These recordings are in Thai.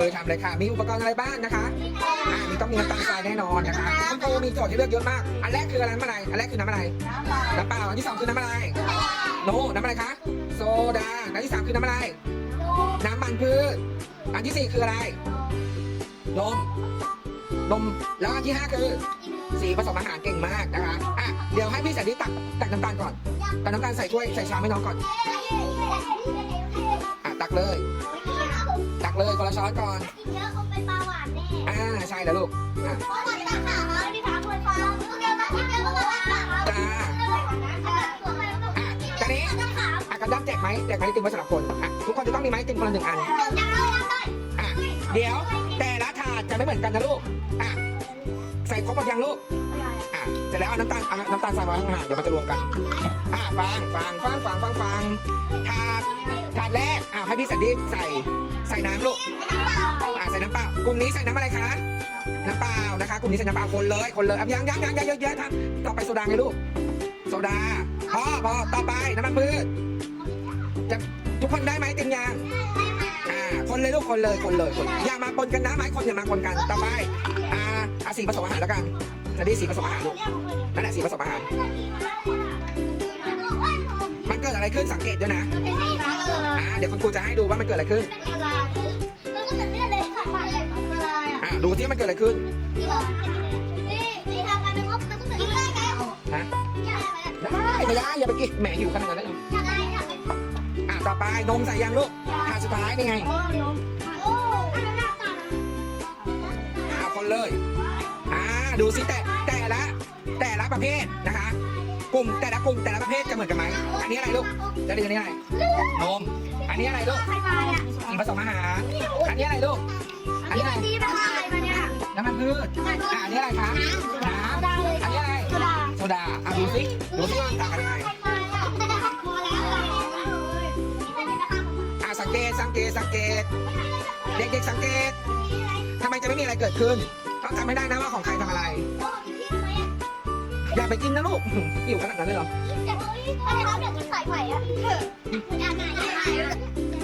มือทำเลยค่ะ มีอุปกรณ์อะไรบ้างนะคะอ่ามีต้องมีน้ำตาลทรายแน่นอนนะคะคุณครูมีโจทย์ที่เลือกเยอะมาก อันแรกคืออะไรน้ำอะไร อันแรกคือน้ำอะไร น้ำเปล่า อันที่สองคือน้ำอะไร โนน้ำอะไรคะ โซดา อันที่สามคือน้ำอะไร น้ำมันพืช อันที่สี่คืออะไร นม นม แล้วอันที่ห้าคือ สีผสมอาหารเก่งมากนะคะ อะ เดี๋ยวให้พี่แสนดีตักตักน้ำตาลก่อนตักน้ำตาลใส่ถ้วยใส่ชามให้น้องก่อน เลยคนละช้อนก่อนอ่าใช่แล้วลูกอะจ้าอะตอนนี้อะกระดับแจกไหมแจกไหมติมไว้สำหรับคนอะทุกคนจะต้องมีไม้ติมคนละหนึ่งอันอะเดี๋ยวแต่ละถาดจะไม่เหมือนกันนะลูกอะใส่ครบหมดยังลูกอะเสร็จแล้วเอาน้ำตาลเอาน้ำตาลใส่มาข้างหน้าเดี๋ยวมันจะรวมกันอะฟังฟังฟังฟังฟังฟังถาดถาดแรกอะให้พี่สันดีใส่ใส่น้ำลูกอะใส่น้ำเปล่ากลุ่มนี้ใส่น้ำอะไรคะน้ำเปล่านะคะกลุ่มนี้ใส่น้ำเปล่าคนเลยคนเลยอะยังยังยังยังเยอะแยะทำต่อไปโซดาไงลูกโซดาพอพอต่อไปน้ำมันพืชจะทุกคนได้ไหมเต็มยางอ่าคนเลยลูกคนเลยคนเลยคนอย่ามาปนกันนะไม้คนอย่ามาปนกันต่อไปอ่าอาสีผสมอาหารแล้วกันจะได้สีผสมอาหารลูกนั่นแหละสีผสมอาหารมันเกิดอะไรขึ้นสังเกตด้วยนะ อ่าเดี๋ยวคุณครูจะให้ดูว่ามันเกิดอะไรขึ้นอ่าดูที่มันเกิดอะไรขึ้นฮะได้ไม่ได้อย่าไปกินแหมหิวขนาดนั้นเลยเหรออ่าต่อไปนมใส่ยังลูกถาดสุดท้ายนี่ไงเอาคนเลยอ่าดูสิแต่แต่ละแต่ละประ เภทนะคะ กลุ่มแต่ละกลุ่มแต่ละประเภทจะเหมือนกันไหมอันนี้อะไรลูกจะดีอันนี้อะไรนมอันนี้อะไรลูกสีผสมอาหารอันนี้อะไรลูกอันนี้อะไรน้ำมันพืชอ่าอันนี้อะไรคะน้ำอันนี้อะไรโซดาอะดูสิดูสิว่ามันต่างกันยังไงอะสังเกตสังเกตสังเกต เด็กๆสังเกตทำไมจะไม่มีอะไรเกิดขึ้นต้องจำไม่ได้นะว่าของใครทำอะไร อย่าไปกินนะลูกหิวขนาดนั้นเลยเหรอ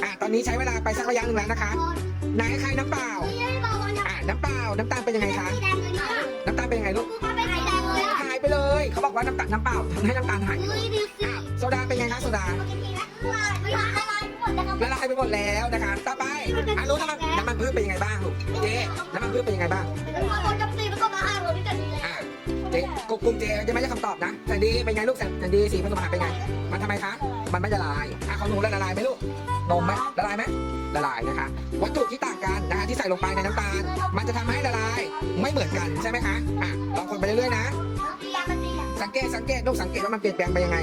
อะตอนนี้ใช้เวลาไปสักระยะหนึ่งแล้วนะคะไหนใครน้ำเปล่าอะน้ำเปล่าน้ำตาลเป็นยังไงคะน้ำตาลเป็นยังไงลูกหายไปเลย เขาบอกว่าน้ำตาลน้ำเปล่าทำให้น้ำตาลหายไปเลยอะโซดาเป็นไงคะโซดาละลายไปหมดแล้วนะคะ ต่อไปอะรู้น้ำมันน้ำมันพืชเป็นยังไงบ้างลูกเจ๊น้ำมันพืชเป็นยังไงบ้างอะ เจ๊กลุ่มเจ๊ยังไม่ได้คำตอบนะแต่ดีเป็นไงลูกแต่ดีสีผสมอาหารเป็นไง มันทำไมคะ มันไม่ละลายอะของหนูละลายไหมลูก นมไหมละลายไหมละลายนะคะ วัตถุที่ต่างกันนะคะที่ใส่ลงไปในน้ำตาล มันจะทำให้ละลายไม่เหมือนกันใช่ไหมคะ อะลองคนไปเรื่อยๆนะ สังเกตสังเกตลูกสังเกตว่ามันเปลี่ยนแปลงไปยังไง